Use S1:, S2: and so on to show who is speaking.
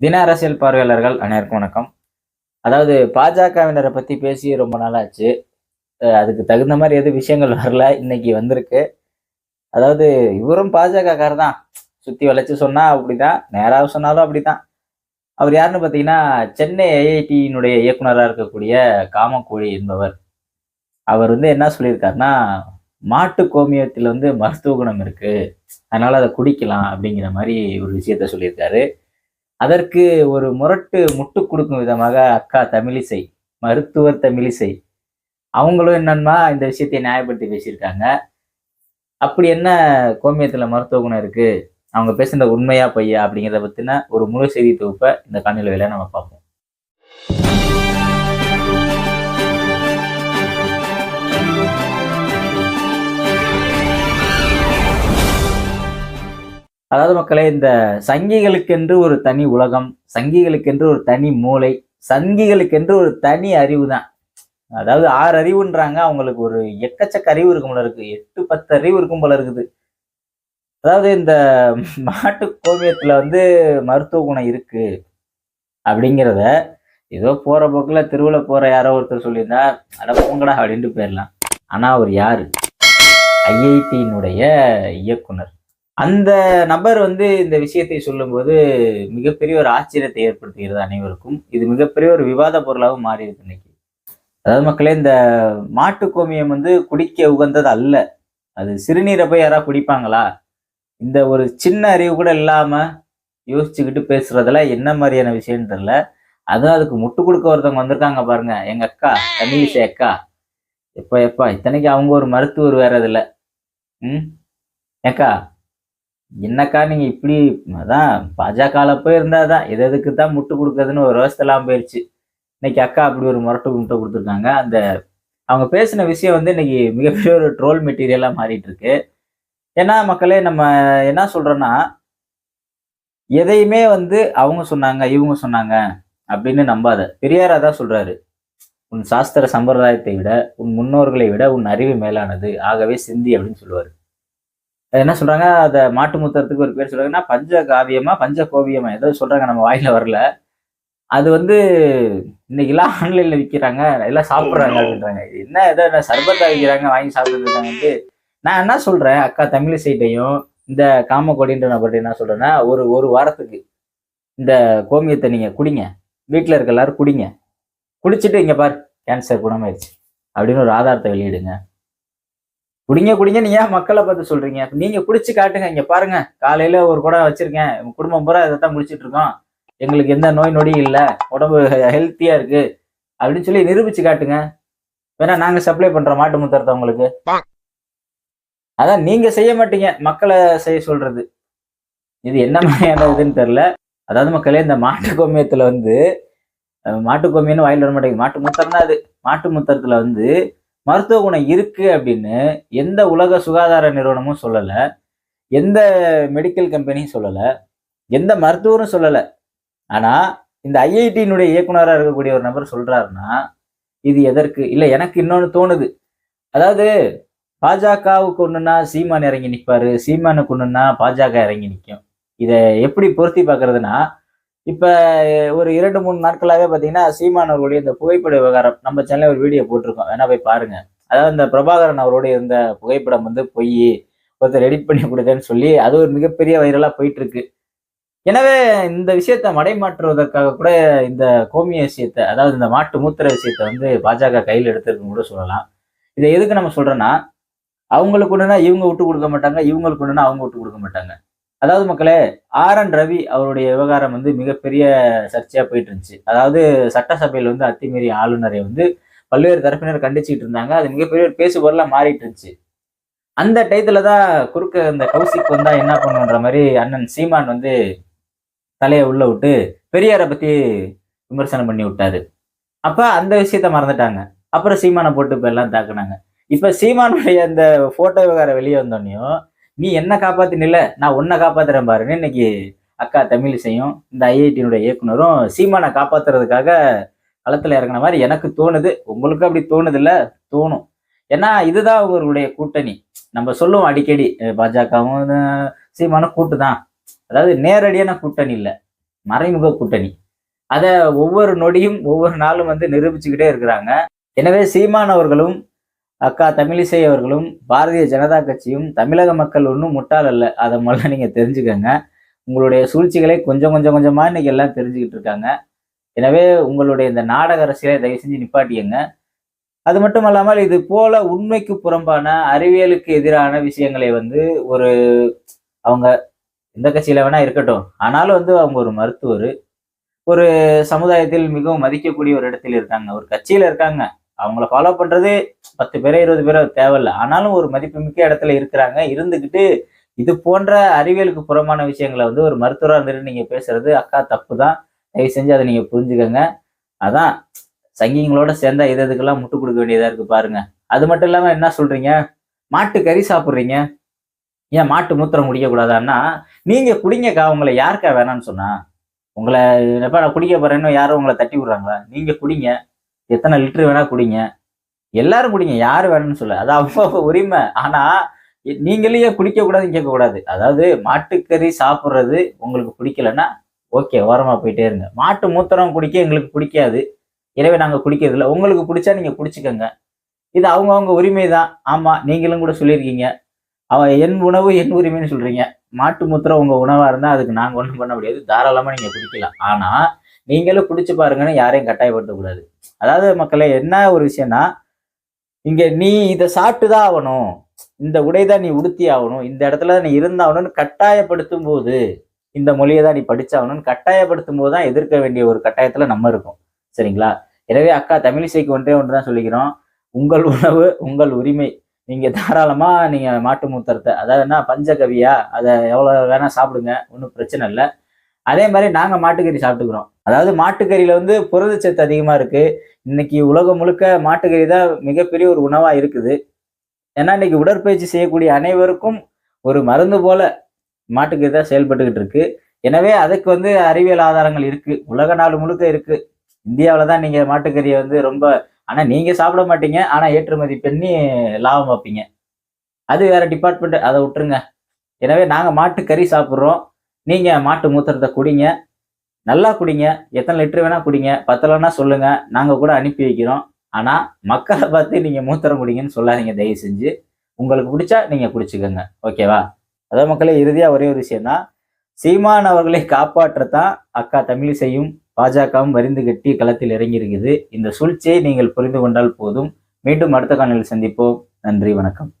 S1: தின அரசியல் பார்வையாளர்கள் அனைவருக்கும் வணக்கம். அதாவது பாஜகவினரை பத்தி பேசி ரொம்ப நாளாச்சு. அதுக்கு தகுந்த மாதிரி எதுவும் விஷயங்கள் வரல. இன்னைக்கு வந்திருக்கு. அதாவது இவரும் பாஜகக்காரர் தான். சுத்தி வளைச்சு சொன்னா அப்படிதான். நேராக சொன்னாலும் அப்படிதான். அவர் யாருன்னு பார்த்தீங்கன்னா சென்னை ஐஐடியினுடைய இயக்குனராக இருக்கக்கூடிய காமக்கோழி என்பவர். அவர் வந்து என்ன சொல்லியிருக்காருன்னா மாட்டு கோமியத்தில் வந்து மருத்துவ குணம் இருக்கு. அதனால அதை குடிக்கலாம் அப்படிங்கிற மாதிரி ஒரு விஷயத்த சொல்லியிருக்காரு. அதற்கு ஒரு முரட்டு முட்டு கொடுக்கும் விதமாக அக்கா தமிழிசை மருத்துவர் தமிழிசை. அவங்களும் என்னன்னா இந்த விஷயத்தை நியாயப்படுத்தி பேசியிருக்காங்க. அப்படி என்ன கோமியத்தில் மருத்துவ குணம் இருக்கு? அவங்க பேசுகிற உண்மையா பொய்யா அப்படிங்கிறத பற்றின ஒரு முழு செய்தி தொகுப்பை இந்த காணொலி வேலை நம்ம பார்ப்போம். அதாவது மக்களே இந்த சங்கிகளுக்கென்று ஒரு தனி உலகம் சங்கிகளுக்கென்று ஒரு தனி மூளை சங்கிகளுக்கென்று ஒரு தனி அறிவு தான் அதாவது ஆறு அறிவுன்றாங்க அவங்களுக்கு ஒரு எக்கச்சக்க அறிவு இருக்கும் போல இருக்கு. எட்டு பத்து அறிவு இருக்கும் போல இருக்குது. அதாவது இந்த மாட்டு கோவியத்துல வந்து மருத்துவ குணம் இருக்கு அப்படிங்கிறத ஏதோ போற போக்குல திருவிழா போற யாரோ ஒருத்தர் சொல்லியிருந்தா அட போங்கடா அப்படின்ட்டு போயிடலாம். ஆனா அவர் யாரு? ஐஐடியினுடைய இயக்குனர். அந்த நபர் வந்து இந்த விஷயத்தை சொல்லும்போது மிகப்பெரிய ஒரு ஆச்சரியத்தை ஏற்படுத்துகிறது அனைவருக்கும். இது மிகப்பெரிய ஒரு விவாத பொருளாகவும் மாறி இருக்கு இன்னைக்கு. அதாவது மக்களே இந்த மாட்டு கோமியம் வந்து குடிக்க உகந்தது அல்ல. அது சிறுநீரை போய் யாராவது குடிப்பாங்களா? இந்த ஒரு சின்ன அறிவு கூட இல்லாம யோசிச்சுக்கிட்டு பேசுறதுல என்ன மாதிரியான விஷயம்னு தெரியல. அதுவும் அதுக்கு முட்டு கொடுக்க ஒருத்தவங்க வந்திருக்காங்க பாருங்க. எங்க அக்கா தமிழிசை அக்கா. எப்பா எப்பா இத்தனைக்கு அவங்க ஒரு மருத்துவர் வேற இதுல ம்? ஏக்கா என்னக்கா நீங்கள் இப்படி அதான் பாஜகவில் போய் இருந்தாதான் எது எதுக்கு தான் முட்டு கொடுக்குறதுன்னு ஒரு விவசாயெல்லாம் போயிடுச்சு இன்னைக்கு அக்கா அப்படி ஒரு முரட்டு முட்டை கொடுத்துருக்காங்க. அந்த அவங்க பேசின விஷயம் வந்து இன்னைக்கு மிகப்பெரிய ஒரு ட்ரோல் மெட்டீரியலாக மாறிட்டு இருக்கு ஏன்னா மக்களே நம்ம என்ன சொல்கிறோன்னா எதையுமே வந்து அவங்க சொன்னாங்க இவங்க சொன்னாங்க அப்படின்னு நம்பாத. பெரியார் அதான் சொல்கிறாரு உன் சாஸ்திர சம்பிரதாயத்தை விட உன் முன்னோர்களை விட உன் அறிவு மேலானது. ஆகவே சிந்தி அப்படின்னு சொல்லுவார். என்ன சொல்றாங்க? அதை மாட்டு முத்தறதுக்கு ஒரு பேர் சொல்றாங்கன்னா பஞ்ச காவியமா பஞ்ச கோவியமா ஏதோ சொல்றாங்க. நம்ம வாயில வரல. அது வந்து இன்னைக்கெல்லாம் ஆன்லைன்ல விற்கிறாங்க எல்லாம் சாப்பிட்றாங்க அப்படின்றாங்க. என்ன ஏதோ என்ன சர்பத்தா விற்கிறாங்க வாங்கி சாப்பிட்டு இருக்காங்கன்ட்டு நான் என்ன சொல்றேன்? அக்கா தமிழிசைட்டையும் இந்த காமக்கொடின்ற நபர்கிட்ட என்ன சொல்றேன்னா ஒரு ஒரு வாரத்துக்கு இந்த கோமியத்தை நீங்க குடிங்க. வீட்டில் இருக்க எல்லாரும் குடிங்க. குடிச்சிட்டு இங்க பார் கேன்சர் குணமாயிருச்சு. அப்படின்னு ஒரு ஆதாரத்தை வெளியிடுங்க. குடிங்க குடிங்க நீ ஏன் மக்களை பார்த்து சொல்றீங்க? நீங்க குடிச்சு காட்டுங்க இங்க பாருங்க. காலையில ஒரு குடம் வச்சிருக்கேன். உங்க குடும்பம் பூரா இதைத்தான் குடிச்சிட்டு இருக்கோம். எங்களுக்கு எந்த நோய் நொடியும் இல்லை. உடம்பு ஹெல்த்தியா இருக்கு. அப்படின்னு சொல்லி நிரூபிச்சு காட்டுங்க. வேணா நாங்க சப்ளை பண்றோம் மாட்டு முத்தரத்தை உங்களுக்கு. அதான் நீங்க செய்ய மாட்டீங்க. மக்களை செய்ய சொல்றது. இது என்ன மாதிரியான இதுன்னு தெரியல. அதாவது மக்களே இந்த மாட்டு கோமியத்துல வந்து மாட்டு கோமியம்னு வாயில் வர மாட்டேங்குது. மாட்டு முத்தம் தான் அது. மாட்டு முத்தரத்துல வந்து மருத்துவ குணம் இருக்கு அப்படின்னு எந்த உலக சுகாதார நிறுவனமும் சொல்லல. எந்த மெடிக்கல் கம்பெனியும் சொல்லல. எந்த மருத்துவரும் சொல்லல. ஆனா இந்த ஐஐடியினுடைய இயக்குனராக இருக்கக்கூடிய ஒரு நபர் சொல்றாருன்னா இது எதற்கு? இல்லை எனக்கு இன்னொன்னு தோணுது. அதாவது பாஜகவுக்கு ஒண்ணுன்னா சீமான் இறங்கி நிற்பாரு சீமானுக்கு ஒண்ணுன்னா பாஜக இறங்கி நிற்கும் இதை எப்படி பொருத்தி பார்க்கறதுனா இப்போ ஒரு இரண்டு மூணு நாட்களாகவே பார்த்தீங்கன்னா சீமான் அவர்களுடைய இந்த புகைப்பட விவகாரம் நம்ம சேனலில் ஒரு வீடியோ போட்டிருக்கோம். வேணா போய் பாருங்க. அதாவது இந்த பிரபாகரன் அவருடைய இருந்த புகைப்படம் வந்து பொய் ஒருத்தர் எடிட் பண்ணி கொடுத்தேன்னு சொல்லி அது ஒரு மிகப்பெரிய வைரலாக போயிட்டு இருக்கு எனவே இந்த விஷயத்தை மடைமாற்றுவதற்காக கூட இந்த கோமிய விஷயத்தை அதாவது இந்த மாட்டு மூத்திர விஷயத்தை வந்து பாஜக கையில் எடுத்திருக்குன்னு கூட சொல்லலாம். இதை எதுக்கு நம்ம சொல்றோம்னா அவங்களுக்கு ஒன்றுனா இவங்க விட்டு கொடுக்க மாட்டாங்க இவங்களுக்கு ஒன்றுனா அவங்க விட்டு கொடுக்க மாட்டாங்க. அதாவது மக்களே ஆர் என் ரவி அவருடைய விவகாரம் வந்து மிகப்பெரிய சர்ச்சையா போயிட்டு இருந்துச்சு அதாவது சட்டசபையில் வந்து அத்திமீறி ஆளுநரை வந்து பல்வேறு தரப்பினர் கண்டிச்சுட்டு இருந்தாங்க. அது மிகப்பெரிய ஒரு பேசுபொருளா மாறிட்டு இருந்துச்சு அந்த டயத்துல தான் குறுக்க இந்த கௌசிக் வந்தா என்ன பண்ணுன்ற மாதிரி அண்ணன் சீமான் வந்து தலையை உள்ள விட்டு பெரியாரை பத்தி விமர்சனம் பண்ணி விட்டாரு. அப்ப அந்த விஷயத்த மறந்துட்டாங்க. அப்புறம் சீமானை போட்டு இப்ப எல்லாம் தாக்குனாங்க. இப்ப சீமானுடைய அந்த போட்டோ விவகாரம் வெளியே வந்தோடனையும் நீ என்ன காப்பாத்தினில்ல நான் உன்னை காப்பாத்துறேன் பாருன்னு இன்னைக்கு அக்கா தமிழிசையும் இந்த ஐஐடியினுடைய இயக்குனரும் சீமானை காப்பாத்துறதுக்காக களத்துல இறங்கின மாதிரி எனக்கு தோணுது. உங்களுக்கு அப்படி தோணுது இல்ல தோணும். ஏன்னா இதுதான் அவர்களுடைய கூட்டணி. நம்ம சொல்லுவோம் அடிக்கடி பாஜகவும் சீமான சீமானும் கூட்டு தான் அதாவது நேரடியான கூட்டணி இல்லை. மறைமுக கூட்டணி. அதை ஒவ்வொரு நொடியும் ஒவ்வொரு நாளும் வந்து நிரூபிச்சுக்கிட்டே இருக்கிறாங்க. எனவே சீமான் அவர்களும் அக்கா தமிழிசை அவர்களும் பாரதிய ஜனதா கட்சியும் தமிழக மக்கள் ஒன்றும் முட்டாள் அல்ல. அதை முதல்ல நீங்கள் தெரிஞ்சுக்கோங்க. உங்களுடைய சூழ்ச்சிகளை கொஞ்சம் கொஞ்சம் கொஞ்சமாக இன்னைக்கு எல்லாம் தெரிஞ்சுக்கிட்டு இருக்காங்க. எனவே உங்களுடைய இந்த நாடக அரசியலை தயவு செஞ்சு நிப்பாட்டியங்க. அது மட்டும் இல்லாமல் இது போல உண்மைக்கு புறம்பான அறிவியலுக்கு எதிரான விஷயங்களை வந்து ஒரு அவங்க எந்த கட்சியில் வேணா இருக்கட்டும். ஆனாலும் வந்து அவங்க ஒரு மருத்துவர். ஒரு சமுதாயத்தில் மிகவும் மதிக்கக்கூடிய ஒரு இடத்தில் இருக்காங்க. ஒரு கட்சியில் இருக்காங்க. அவங்கள ஃபாலோ பண்றது பத்து பேரோ இருபது பேரோ தேவையில்லை. ஆனாலும் ஒரு மதிப்புமிக்க இடத்துல இருக்கிறாங்க. இருந்துக்கிட்டு இது போன்ற அறிவியலுக்கு புறமான விஷயங்களை வந்து ஒரு மருத்துவராக இருந்துட்டு நீங்க பேசுறது அக்கா தப்பு தான் தயவு செஞ்சு அதை நீங்க புரிஞ்சுக்கோங்க. அதான் சங்கிங்களோட சேர்ந்தா இது இதுக்கெல்லாம் முட்டு கொடுக்க வேண்டியதா இருக்கு பாருங்க. அது மட்டும் இல்லாம என்ன சொல்றீங்க? மாட்டு கறி சாப்பிட்றீங்க. ஏன் மாட்டு மூத்திரம் குடிக்கக்கூடாதான்னா நீங்க குடிங்கக்கா உங்களை யாருக்கா வேணாம்னு சொன்னா? உங்களை எப்ப நான் குடிக்க போறேன்னு யாரும் உங்களை தட்டி விடுறாங்களா? நீங்க குடிங்க. எத்தனை லிட்டர் வேணா குடிங்க. எல்லாரும் குடிங்க யார் வேணும்னு சொல்ல. அது அவங்க உரிமை. ஆனா நீங்களே குடிக்க கூடாதுன்னு கேட்கக்கூடாது. அதாவது மாட்டுக்கறி சாப்பிட்றது உங்களுக்கு பிடிக்கலன்னா ஓகே ஓரமா போயிட்டே இருங்க. மாட்டு மூத்திரம் குடிக்க எங்களுக்கு பிடிக்காது. எனவே நாங்கள் குடிக்கிறது இல்லை உங்களுக்கு பிடிச்சா நீங்க குடிச்சுக்கோங்க. இது அவங்கவுங்க உரிமை தான் ஆமா நீங்களும் கூட சொல்லியிருக்கீங்க. அவன் என் உணவு என் உரிமைன்னு சொல்றீங்க. மாட்டு மூத்திரம் உங்க உணவா இருந்தா அதுக்கு நாங்கள் ஒன்றும் பண்ண முடியாது. தாராளமா நீங்க குடிக்கலாம். ஆனா நீங்களும் குடிச்சு பாருங்கன்னு யாரையும் கட்டாயப்படுத்தக்கூடாது. அதாவது மக்களே என்ன ஒரு விஷயம்னா இங்க நீ இதை சாப்பிட்டு தான் ஆகணும். இந்த உடை தான் நீ உடுத்தி ஆகணும். இந்த இடத்துல நீ இருந்தாகணும்னு கட்டாயப்படுத்தும் போது இந்த மொழியை தான் நீ படிச்சாகணும்னு கட்டாயப்படுத்தும் போது தான் எதிர்க்க வேண்டிய ஒரு கட்டாயத்துல நம்ம இருக்கோம். சரிங்களா? எனவே அக்கா தமிழிசைக்கு ஒன்றே ஒன்று தான் சொல்லிக்கிறோம். உங்கள் உணவு உங்கள் உரிமை. நீங்க தாராளமா நீங்க மாட்டு மூத்தரத்தை அதாவது என்ன பஞ்சகவியா அதை எவ்வளவு வேணா சாப்பிடுங்க ஒன்றும் பிரச்சனை இல்லை. அதே மாதிரி நாங்கள் மாட்டுக்கறி சாப்பிட்டுக்கிறோம். அதாவது மாட்டுக்கறியில வந்து புரதச்சத்து அதிகமா இருக்கு. இன்னைக்கு உலகம் முழுக்க மாட்டுக்கறி தான் மிகப்பெரிய ஒரு உணவா இருக்குது. ஏன்னா இன்னைக்கு உடற்பயிற்சி செய்யக்கூடிய அனைவருக்கும் ஒரு மருந்து போல மாட்டுக்கறி தான் செயல்பட்டுக்கிட்டு இருக்கு. எனவே அதுக்கு வந்து அறிவியல் ஆதாரங்கள் இருக்கு. உலக நாடு முழுக்க இருக்கு. இந்தியாவில் தான் நீங்க மாட்டுக்கறியை வந்து ரொம்ப ஆனா நீங்க சாப்பிட மாட்டீங்க. ஆனா ஏற்றுமதி பண்ணி லாபம் பார்ப்பீங்க. அது வேற டிபார்ட்மெண்ட் அதை விட்டுருங்க. எனவே நாங்கள் மாட்டுக்கறி சாப்பிட்றோம். நீங்கள் மாட்டு மூத்திரத்தை குடிங்க. நல்லா குடிங்க. எத்தனை லிட்டர் வேணால் குடிங்க. பத்தலைன்னா சொல்லுங்கள் நாங்கள் கூட அனுப்பி வைக்கிறோம். ஆனால் மக்களை பார்த்து நீங்கள் மூத்திரம் குடிங்கன்னு சொல்லாதீங்க. தயவு செஞ்சு. உங்களுக்கு பிடிச்சா நீங்கள் குடிச்சுக்கோங்க. ஓகேவா? அதே மக்களே இறுதியாக ஒரே ஒரு விஷயம் தான் சீமான் அவர்களை காப்பாற்றத்தான் அக்கா தமிழிசையும் பாஜகவும் வரிந்து கட்டி களத்தில் இறங்கி இருக்குது இந்த சூழ்ச்சியை நீங்கள் புரிந்து கொண்டால் போதும். மீண்டும் அடுத்த காணொலியில் சந்திப்போம். நன்றி வணக்கம்.